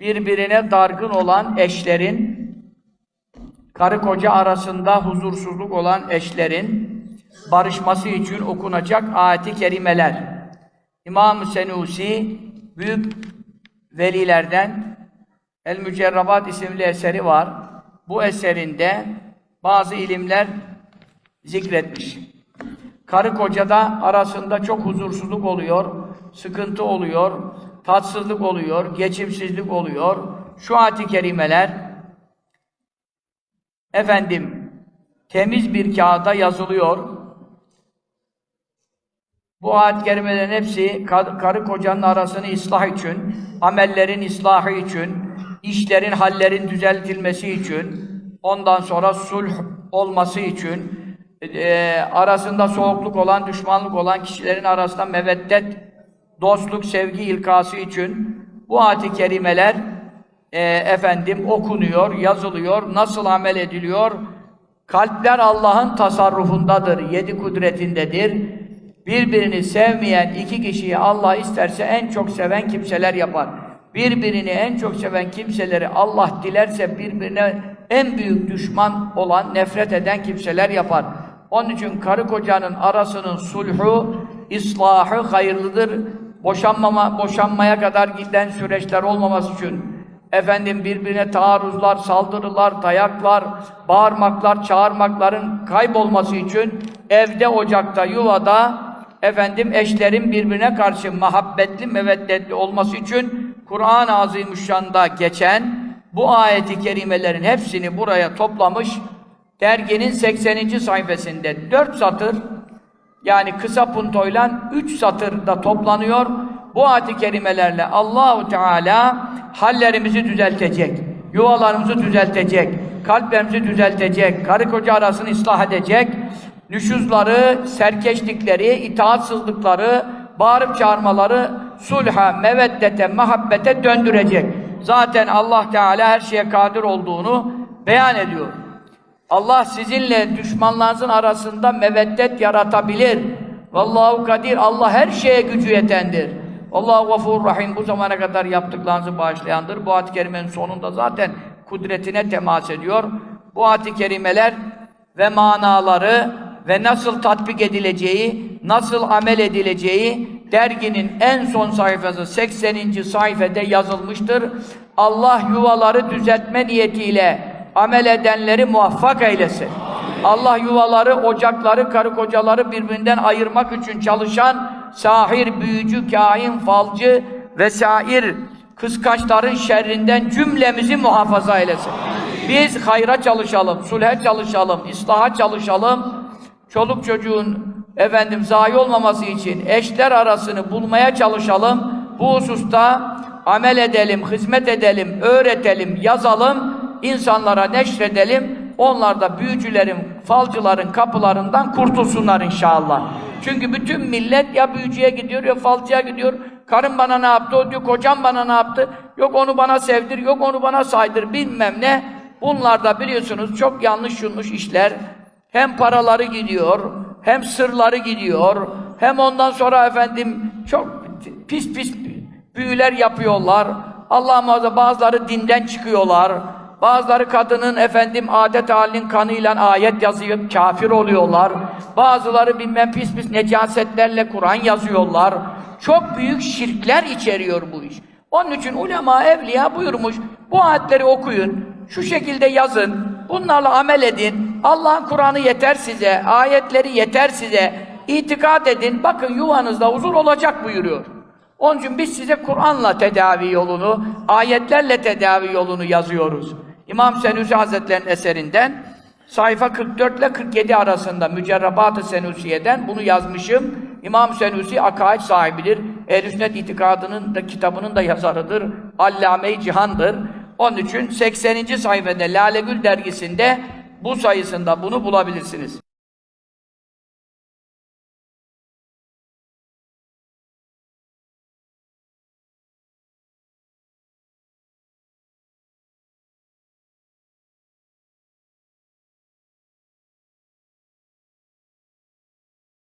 birbirine dargın olan eşlerin, karı koca arasında huzursuzluk olan eşlerin barışması için okunacak ayeti kerimeler. İmam-ı Senusi büyük velilerden El Mücerrabat isimli eseri var. Bu eserinde bazı ilimler zikretmiş. Karı kocada arasında çok huzursuzluk oluyor, sıkıntı oluyor, tatsızlık oluyor, geçimsizlik oluyor. Şu ayet-i kerimeler efendim temiz bir kağıda yazılıyor. Bu ayet-i kerimelerin hepsi kar- karı kocanın arasını ıslah için, amellerin ıslahı için, işlerin, hallerin düzeltilmesi için, ondan sonra sulh olması için, e, arasında soğukluk olan, düşmanlık olan kişilerin arasında meveddet, dostluk, sevgi ilkası için bu ayet-i kerimeler e, efendim okunuyor, yazılıyor, nasıl amel ediliyor? Kalpler Allah'ın tasarrufundadır, yedi kudretindedir. Birbirini sevmeyen iki kişiyi Allah isterse en çok seven kimseler yapar. Birbirini en çok seven kimseleri Allah dilerse birbirine en büyük düşman olan, nefret eden kimseler yapar. Onun için karı kocanın arasının sulhu, islahı hayırlıdır. Boşanmama, boşanmaya kadar giden süreçler olmaması için efendim birbirine taarruzlar, saldırılar, dayaklar, bağırmaklar, çağırmakların kaybolması için evde, ocakta, yuvada efendim eşlerin birbirine karşı muhabbetli, meveddetli olması için Kur'an-ı Azimüşşan'da geçen bu ayeti kerimelerin hepsini buraya toplamış. Derginin 80. sayfasında 4 satır yani kısa puntoyla 3 satırda toplanıyor. Bu ayet-i kerimelerle Allahu Teala hallerimizi düzeltecek, yuvalarımızı düzeltecek, kalplerimizi düzeltecek, karı koca arasını ıslah edecek, nüşuzları, serkeşlikleri, itaatsızlıkları, bağırıp çağırmaları sulha, meveddete, muhabbete döndürecek. Zaten Allah Teala her şeye kadir olduğunu beyan ediyor. Allah sizinle düşmanlarınızın arasında meveddet yaratabilir. Vallahu kadir. Allah her şeye gücü yetendir. Allahu gafur rahim. Bu zamana kadar yaptıklarınızı bağışlayandır. Bu ayet-i kerimenin sonunda zaten kudretine temas ediyor. Bu ayet-i kerimeler ve manaları ve nasıl tatbik edileceği, nasıl amel edileceği derginin en son sayfası 80. sayfede yazılmıştır. Allah yuvaları düzeltme niyetiyle amel edenleri muvaffak eylesin. Allah yuvaları, ocakları, karı kocaları birbirinden ayırmak için çalışan sahir, büyücü, kahin, falcı vesair kıskaçların şerrinden cümlemizi muhafaza eylesin. Biz hayra çalışalım, sulhe çalışalım, islaha çalışalım. Çoluk çocuğun efendim zayi olmaması için eşler arasını bulmaya çalışalım. Bu hususta amel edelim, hizmet edelim, öğretelim, yazalım, insanlara neşredelim. Onlar da büyücülerin, falcıların kapılarından kurtulsunlar inşallah. Çünkü bütün millet ya büyücüye gidiyor ya falcıya gidiyor. Karım bana ne yaptı, o diyor kocam bana ne yaptı. Yok onu bana sevdir, yok onu bana saydır bilmem ne. Bunlar da biliyorsunuz çok yanlış yanlış işler. Hem paraları gidiyor, hem sırları gidiyor, hem ondan sonra efendim çok pis pis büyüler yapıyorlar. Allah muhafaza bazıları dinden çıkıyorlar. Bazıları kadının efendim adet halinin kanıyla ayet yazıyor, kafir oluyorlar. Bazıları bilmem pis pis necasetlerle Kur'an yazıyorlar. Çok büyük şirkler içeriyor bu iş. Onun için ulema, evliya buyurmuş, bu ayetleri okuyun, şu şekilde yazın, bunlarla amel edin. Allah'ın Kur'an'ı yeter size, ayetleri yeter size. İtikad edin, bakın yuvanızda huzur olacak buyuruyor. Onun için biz size Kur'an'la tedavi yolunu, ayetlerle tedavi yolunu yazıyoruz. İmam Senusi Hazretleri'nin eserinden sayfa 44 ile 47 arasında Mücerrabat-ı Senusiye'den bunu yazmışım. İmam Senusi akaid sahibidir. Ehl-i Sünnet itikadının da kitabının da yazarıdır. Allame-i Cihan'dır. Onun için 80. sayfada Lale Gül dergisinde bu sayısında bunu bulabilirsiniz.